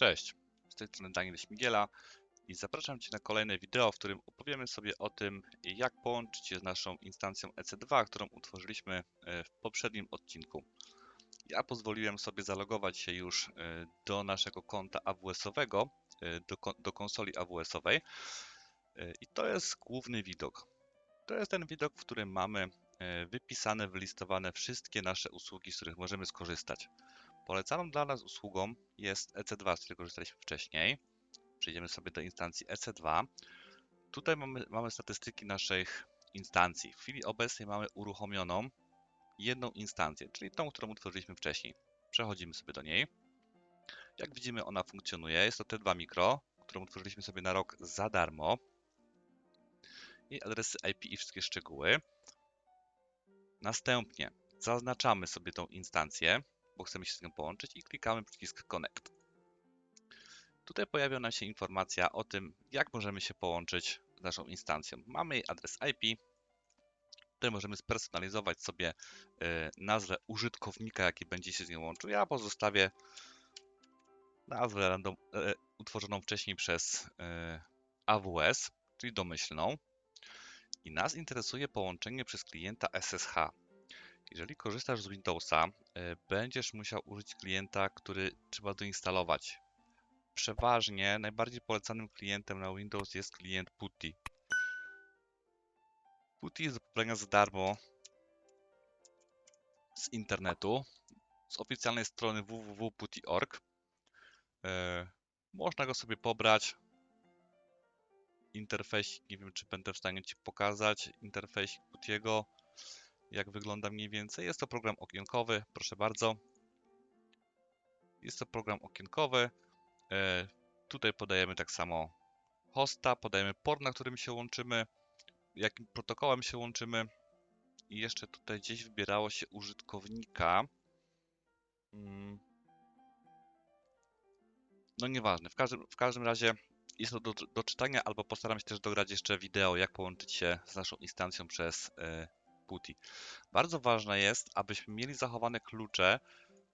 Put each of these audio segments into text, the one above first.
Cześć, z tej strony Daniel Śmigiela i zapraszam Cię na kolejne wideo, w którym opowiemy sobie o tym, jak połączyć się z naszą instancją EC2, którą utworzyliśmy e, w poprzednim odcinku. Ja pozwoliłem sobie zalogować się już e, do naszego konta AWS-owego, e, do, do konsoli AWS-owej i to jest główny widok. To jest ten widok, w którym mamy wypisane, wylistowane wszystkie nasze usługi, z których możemy skorzystać. Polecaną dla nas usługą jest EC2, z której korzystaliśmy wcześniej. Przejdziemy sobie do instancji EC2. Tutaj mamy, mamy statystyki naszych instancji. W chwili obecnej mamy uruchomioną jedną instancję, czyli tą, którą utworzyliśmy wcześniej. Przechodzimy sobie do niej. Jak widzimy, ona funkcjonuje. Jest to T2 Micro, którą utworzyliśmy sobie na rok za darmo. I adresy IP i wszystkie szczegóły. Następnie zaznaczamy sobie tą instancję bo chcemy się z nią połączyć i klikamy przycisk Connect. Tutaj pojawia nam się informacja o tym, jak możemy się połączyć z naszą instancją. Mamy jej adres IP. Tutaj możemy spersonalizować sobie e, nazwę użytkownika, jaki będzie się z nią łączył. Ja pozostawię nazwę random, e, utworzoną wcześniej przez e, AWS, czyli domyślną. I nas interesuje połączenie przez klienta SSH. Jeżeli korzystasz z Windowsa, e, będziesz musiał użyć klienta, który trzeba doinstalować. Przeważnie najbardziej polecanym klientem na Windows jest klient PuTTY. PuTTY jest do pobrania za darmo z internetu, z oficjalnej strony www.putty.org. E, można go sobie pobrać. Interfejs, nie wiem czy będę w stanie Ci pokazać, interfejs PuTTY'ego jak wygląda mniej więcej. Jest to program okienkowy, proszę bardzo. Jest to program okienkowy. E, tutaj podajemy tak samo hosta, podajemy port, na którym się łączymy, jakim protokołem się łączymy. I jeszcze tutaj gdzieś wybierało się użytkownika. Mm. No nieważne, w każdym, w każdym razie jest to do, do czytania, albo postaram się też dograć jeszcze wideo, jak połączyć się z naszą instancją przez e, PuTTY. Bardzo ważne jest, abyśmy mieli zachowane klucze,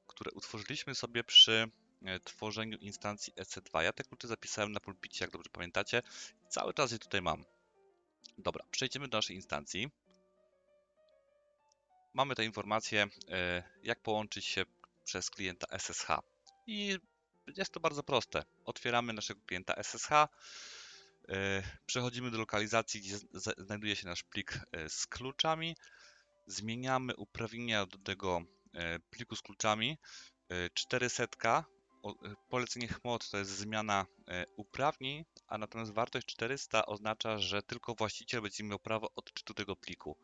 które utworzyliśmy sobie przy e, tworzeniu instancji EC2. Ja te klucze zapisałem na pulpicie, jak dobrze pamiętacie. Cały czas je tutaj mam. Dobra, przejdziemy do naszej instancji. Mamy te informacje, e, jak połączyć się przez klienta SSH. I jest to bardzo proste. Otwieramy naszego klienta SSH, przechodzimy do lokalizacji, gdzie znajduje się nasz plik z kluczami zmieniamy uprawnienia do tego e, pliku z kluczami. 400 e, e, polecenie HMOD to jest zmiana uprawnień, a natomiast wartość 400 oznacza, że tylko właściciel będzie miał prawo odczytu tego pliku.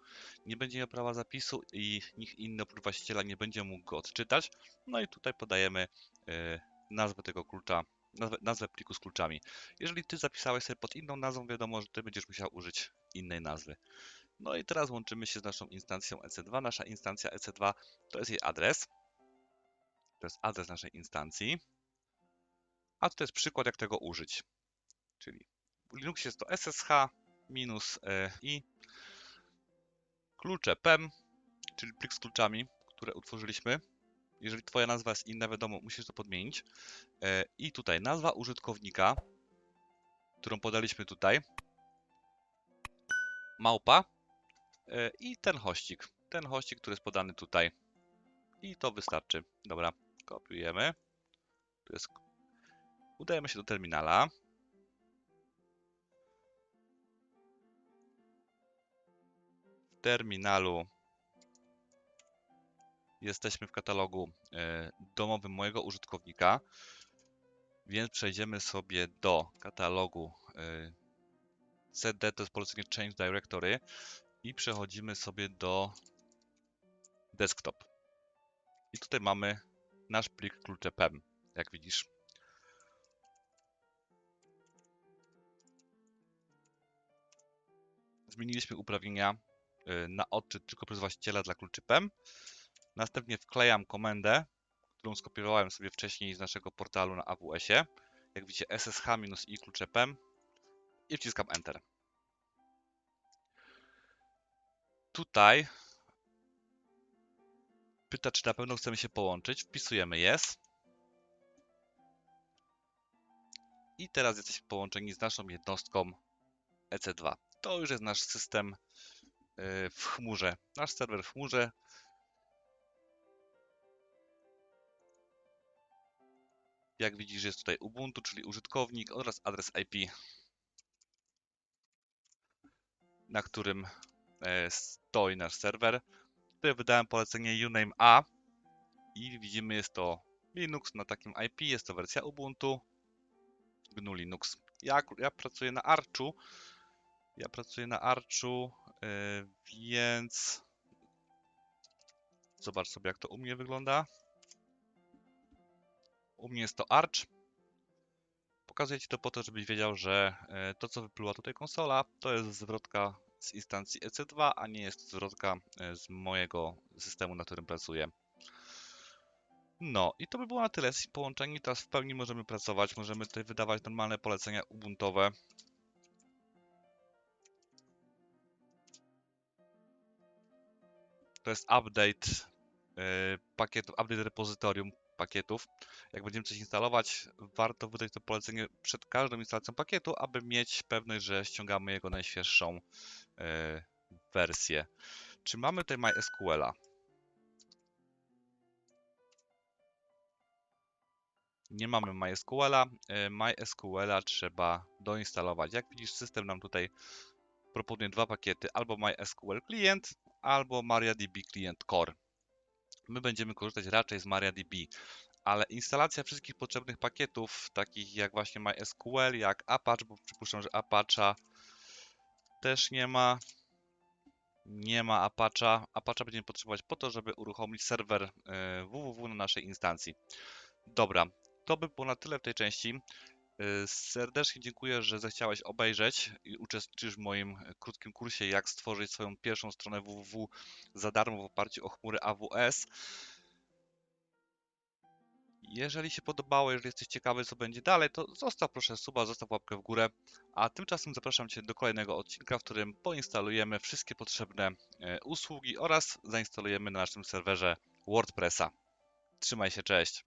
Nie będzie miał prawa zapisu i nikt inny oprócz właściciela nie będzie mógł go odczytać. No i tutaj podajemy nazwę tego klucza, nazwę, pliku z kluczami. Jeżeli ty zapisałeś sobie pod inną nazwą, wiadomo, że ty będziesz musiał użyć innej nazwy. No i teraz łączymy się z naszą instancją EC2. Nasza instancja EC2 to jest jej adres. To jest adres naszej instancji. A tutaj jest przykład, jak tego użyć. Czyli w Linuxie jest to ssh minus e, i klucze PEM, czyli plik z kluczami, które utworzyliśmy. Jeżeli Twoja nazwa jest inna, wiadomo, musisz to podmienić. E, I tutaj nazwa użytkownika, którą podaliśmy tutaj, małpa E, i ten hościk. Ten hościk, który jest podany tutaj. I to wystarczy. Dobra, kopiujemy. Tu jest... Udajemy się do terminala. W terminalu jesteśmy w katalogu e, domowym mojego użytkownika, więc przejdziemy sobie do katalogu e, CD, to jest polecenie Change Directory i przechodzimy sobie do desktop. I tutaj mamy nasz plik klucze PEM, jak widzisz. Zmieniliśmy uprawnienia y, na odczyt tylko przez właściciela dla kluczy PEM. Następnie wklejam komendę, którą skopiowałem sobie wcześniej z naszego portalu na AWS-ie. Jak widzicie ssh-i klucze PEM i wciskam Enter. Tutaj pyta, czy na pewno chcemy się połączyć. Wpisujemy yes. i teraz jesteśmy połączeni z naszą jednostką EC2. To już jest nasz system y, w chmurze, nasz serwer w chmurze. Jak widzisz, jest tutaj Ubuntu, czyli użytkownik oraz adres IP, na którym e, stoi nasz serwer. Tutaj wydałem polecenie uname A i widzimy, jest to Linux na takim IP, jest to wersja Ubuntu, GNU Linux. Ja, ja pracuję na Archu, ja pracuję na Archu, yy, więc zobacz sobie jak to u mnie wygląda. U mnie jest to Arch. Pokazuję Ci to po to, żebyś wiedział, że e, to co wypluła tutaj konsola, to jest zwrotka z instancji EC2, a nie jest zwrotka e, z mojego systemu, na którym pracuję. No i to by było na tyle. Jesteśmy połączeni, teraz w pełni możemy pracować, możemy tutaj wydawać normalne polecenia ubuntowe. To jest update e, pakietów, update repozytorium pakietów. Jak będziemy coś instalować, warto wydać to polecenie przed każdą instalacją pakietu, aby mieć pewność, że ściągamy jego najświeższą e, wersję. Czy mamy tutaj MySQL-a? Nie mamy MySQL-a. E, MySQL-a trzeba doinstalować. Jak widzisz, system nam tutaj proponuje dwa pakiety, albo MySQL Client, albo MariaDB Client Core. My będziemy korzystać raczej z MariaDB, ale instalacja wszystkich potrzebnych pakietów, takich jak właśnie MySQL, jak Apache, bo przypuszczam, że Apache też nie ma. Nie ma Apache. Apache będziemy potrzebować po to, żeby uruchomić serwer e, www na naszej instancji. Dobra, to by było na tyle w tej części. Y, Serdecznie dziękuję, że zechciałeś obejrzeć i uczestniczysz w moim krótkim kursie, jak stworzyć swoją pierwszą stronę www za darmo w oparciu o chmury AWS. Jeżeli się podobało, jeżeli jesteś ciekawy, co będzie dalej, to zostaw proszę suba, zostaw łapkę w górę. A tymczasem zapraszam Cię do kolejnego odcinka, w którym poinstalujemy wszystkie potrzebne e, usługi oraz zainstalujemy na naszym serwerze WordPressa. Trzymaj się, cześć!